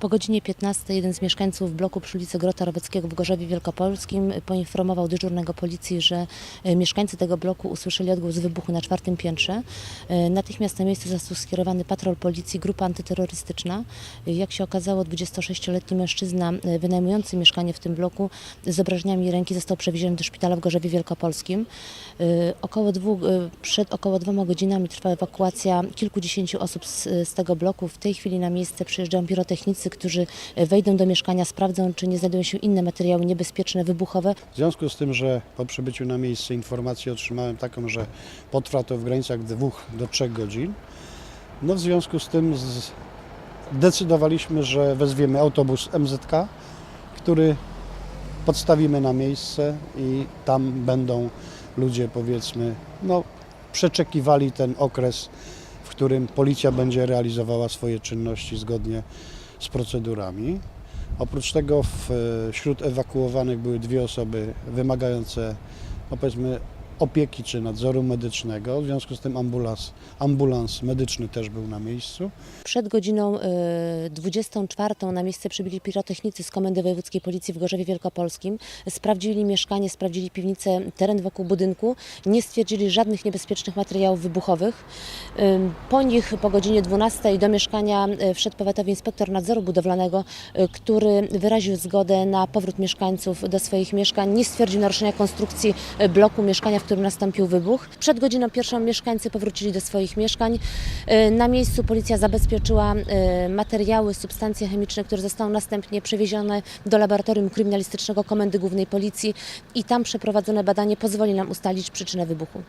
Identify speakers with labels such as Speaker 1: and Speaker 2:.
Speaker 1: Po godzinie 15 jeden z mieszkańców bloku przy ulicy Grota Roweckiego w Gorzowie Wielkopolskim poinformował dyżurnego policji, że e, mieszkańcy tego bloku usłyszeli odgłos wybuchu na czwartym piętrze. E, Natychmiast na miejsce został skierowany patrol policji, grupa antyterrorystyczna. E, Jak się okazało, 26-letni mężczyzna wynajmujący mieszkanie w tym bloku z obrażeniami ręki został przewieziony do szpitala w Gorzowie Wielkopolskim. Około dwóch, przed około dwoma godzinami trwa ewakuacja kilkudziesięciu osób z, z tego bloku. W tej chwili na miejsce przyjeżdżają pirotechnicy, którzy e, wejdą do mieszkania, sprawdzą, czy nie znajdują się inne materiały niebezpieczne, wybuchowe.
Speaker 2: W związku z tym, że po przybyciu na miejsce informację otrzymałem taką, że potrwa to w granicach dwóch do trzech godzin, no w związku z tym zdecydowaliśmy, że wezwiemy autobus MZK, który podstawimy na miejsce i tam będą ludzie powiedzmy, no przeczekiwali ten okres, w którym policja będzie realizowała swoje czynności zgodnie z procedurami. Oprócz tego e, wśród ewakuowanych były dwie osoby wymagające, no powiedzmy, opieki czy nadzoru medycznego. W związku z tym ambulans, ambulans medyczny też był na miejscu.
Speaker 1: Przed godziną e, 24 na miejsce przybyli pirotechnicy z Komendy Wojewódzkiej Policji w Gorzowie Wielkopolskim. Sprawdzili mieszkanie, sprawdzili piwnicę, teren wokół budynku. Nie stwierdzili żadnych niebezpiecznych materiałów wybuchowych. Po nich po godzinie 12 do mieszkania e, wszedł powiatowy inspektor nadzoru budowlanego, e, który wyraził zgodę na powrót mieszkańców do swoich mieszkań. Nie stwierdził naruszenia konstrukcji bloku mieszkania, w którym nastąpił wybuch. Przed godziną pierwszą mieszkańcy powrócili do swoich mieszkań. E, Na miejscu policja zabezpieczyła e, materiały, substancje chemiczne, które zostały następnie przewiezione do laboratorium kryminalistycznego Komendy Głównej Policji i tam przeprowadzone badanie pozwoli nam ustalić przyczynę wybuchu.